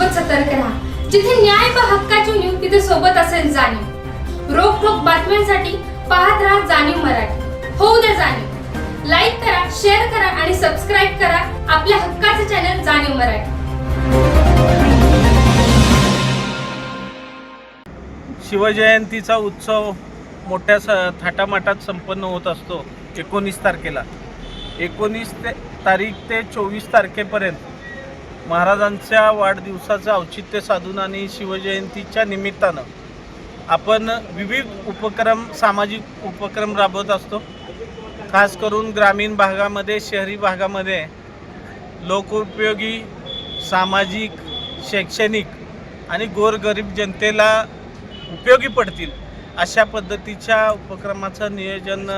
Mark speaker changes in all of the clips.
Speaker 1: सोबत सतर्क राहा. जिथे न्याय व हक्काची न्यूज तिथे सोबत असेल जाणीव. रोख ठोक बातम्यांसाठी पाहत राहा जाणीव मराठी. होऊ द्या जाणीव. लाईक करा शेअर करा आणि सबस्क्राईब करा आपल्या हक्काचे चॅनल जाणीव मराठी.
Speaker 2: शिवजयंतीचा उत्सव मोठ्या स थाटामाटात संपन्न होत असतो एकोणीस तारखेला. एकोणीस ते तारीख ते चोवीस तारखेपर्यंत. महाराजांच्या वाढदिवसाचं औचित्य साधून आणि शिवजयंतीच्या निमित्तानं आपण विविध उपक्रम सामाजिक उपक्रम राबवत असतो. खास करून ग्रामीण भागामध्ये शहरी भागामध्ये लोकोपयोगी सामाजिक शैक्षणिक आणि गोरगरीब जनतेला उपयोगी पडतील अशा पद्धतीच्या उपक्रमाचं नियोजन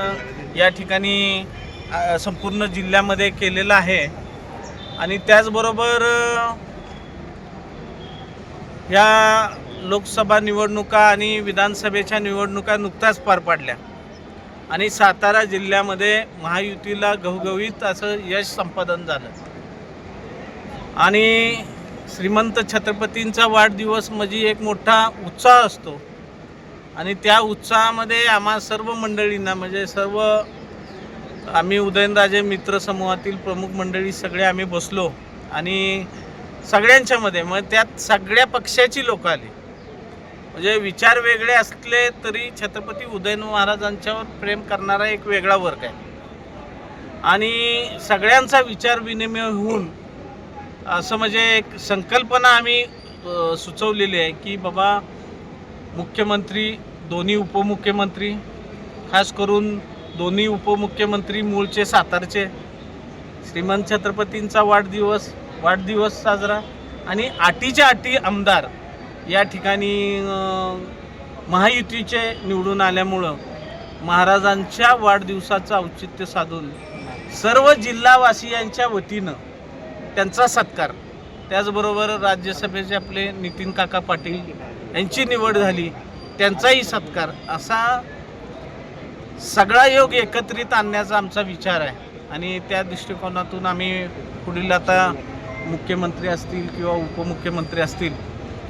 Speaker 2: या ठिकाणी संपूर्ण जिल्ह्यामध्ये केलेलं आहे. आणि त्याचबरोबर ह्या या लोकसभा निवडणुका आणि विधानसभेच्या निवडणुका नुकत्याच पार पाडल्या. आणि सातारा जिल्ह्यामध्ये महायुतीला घवघवीत असं यश संपादन झालं. आणि श्रीमंत छत्रपतींचा वाढदिवस म्हणजे एक मोठा उत्साह असतो. आणि त्या उत्साहामध्ये आम्हा सर्व मंडळींना म्हणजे सर्व आम्ही उदयनराजे मित्र समूहातील प्रमुख मंडळी सगळे आम्ही बसलो आणि सगळ्यांच्यामध्ये मग त्यात सगळ्या पक्षाची लोक आली. म्हणजे विचार वेगळे असले तरी छत्रपती उदयन महाराजांच्यावर प्रेम करणारा एक वेगळा वर्ग आहे. आणि सगळ्यांचा विचार विनिमय होऊन असं म्हणजे एक संकल्पना आम्ही सुचवलेली आहे की बाबा मुख्यमंत्री दोन्ही उपमुख्यमंत्री खास करून दोन्ही उपमुख्यमंत्री मूळचे सातारचे. श्रीमंत छत्रपतींचा वाढदिवस वाढदिवस साजरा आणि आटीच्या आटी आमदार या ठिकाणी महायुतीचे निवडून आल्यामुळं महाराजांच्या वाढदिवसाचं औचित्य साधून सर्व जिल्हावासियांच्या वतीनं त्यांचा सत्कार. त्याचबरोबर राज्यसभेचे आपले नितीन काका पाटील यांची निवड झाली. त्यांचाही सत्कार असा सगळा योग एकत्रित आणण्याचा आमचा विचार आहे. आणि त्या दृष्टिकोनातून आम्ही पुढील आता मुख्यमंत्री असतील किंवा उपमुख्यमंत्री असतील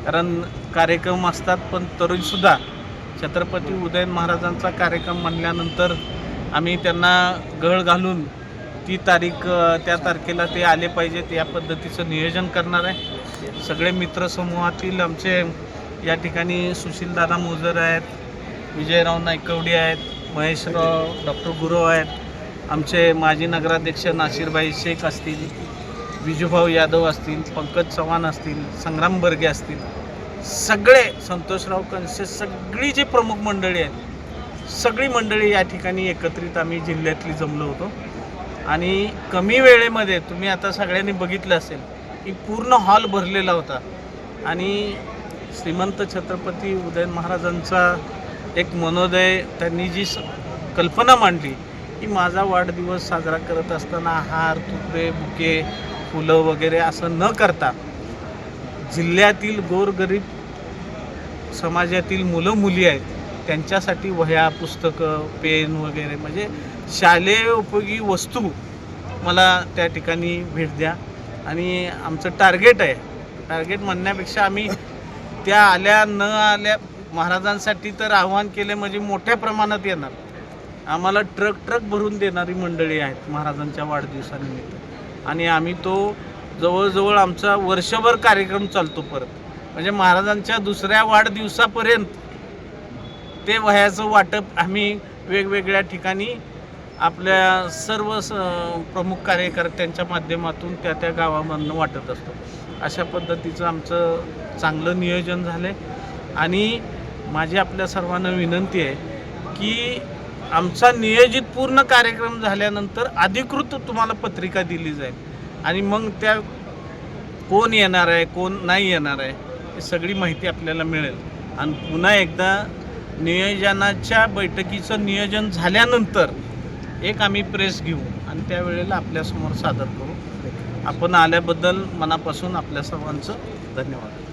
Speaker 2: कारण कार्यक्रम असतात पण तरीसुद्धा छत्रपती उदयन महाराजांचा कार्यक्रम म्हणल्यानंतर आम्ही त्यांना गळ घालून ती तारीख त्या तारखेला ते आले पाहिजेत या पद्धतीचं नियोजन करणार आहे. सगळे मित्रसमूहातील आमचे या ठिकाणी सुशीलदादा मोजर आहेत विजयराव नायकवडी आहेत महेशराव डॉक्टर गुरव आहेत. आमचे माजी नगराध्यक्ष नाशिरबाई शेख असतील विजूभाऊ यादव असतील पंकज चव्हाण असतील संग्राम बर्गे असतील. सगळे संतोषराव कनसे सगळी जी प्रमुख मंडळी आहेत सगळी मंडळी या ठिकाणी एकत्रित आम्ही जिल्ह्यातली जमलो होतो. आणि कमी वेळेमध्ये तुम्ही आता सगळ्यांनी बघितलं असेल की पूर्ण हॉल भरलेला होता. आणि श्रीमंत छत्रपती उदयन महाराजांचा एक मनोदय त्यांनी जी स- कल्पना मांडली की माझा वाढदिवस साजरा करत असताना हार तुकडे बुके फुलं वगैरे असं न करता जिल्ह्यातील गोरगरीब समाजातील मुलं मुली आहेत त्यांच्यासाठी वह्या पुस्तकं पेन वगैरे म्हणजे शालेय उपयोगी वस्तू मला त्या ठिकाणी भेट द्या. आणि आमचं टार्गेट आहे. टार्गेट म्हणण्यापेक्षा आम्ही त्या आल्या न आल्या महाराजांसाठी तर आव्हान केले म्हणजे मोठ्या प्रमाणात येणार. आम्हाला ट्रक ट्रक भरून देणारी मंडळी आहेत महाराजांच्या वाढदिवसानिमित्त. आणि आम्ही तो जवळजवळ आमचा वर्षभर कार्यक्रम चालतो परत. म्हणजे महाराजांच्या दुसऱ्या वाढदिवसापर्यंत ते वह्याचं वाटप आम्ही वेगवेगळ्या ठिकाणी आपल्या सर्व स प्रमुख कार्यकर्त्यांच्या माध्यमातून त्या त्या गावामधनं वाटत असतो. अशा पद्धतीचं आमचं चांगलं नियोजन झालं आहे आणि माझी आपल्या सर्वांना विनंती आहे की आमचा नियोजित पूर्ण कार्यक्रम झाल्यानंतर अधिकृत तुम्हाला पत्रिका दिली जाईल. आणि मग त्या कोण येणार आहे कोण नाही येणार आहे ही सगळी माहिती आपल्याला मिळेल. आणि पुन्हा एकदा नियोजनाच्या बैठकीचं नियोजन झाल्यानंतर एक आम्ही प्रेस घेऊ आणि त्यावेळेला आपल्यासमोर सादर करू. आपण आल्याबद्दल मनापासून आपल्या सर्वांचं धन्यवाद.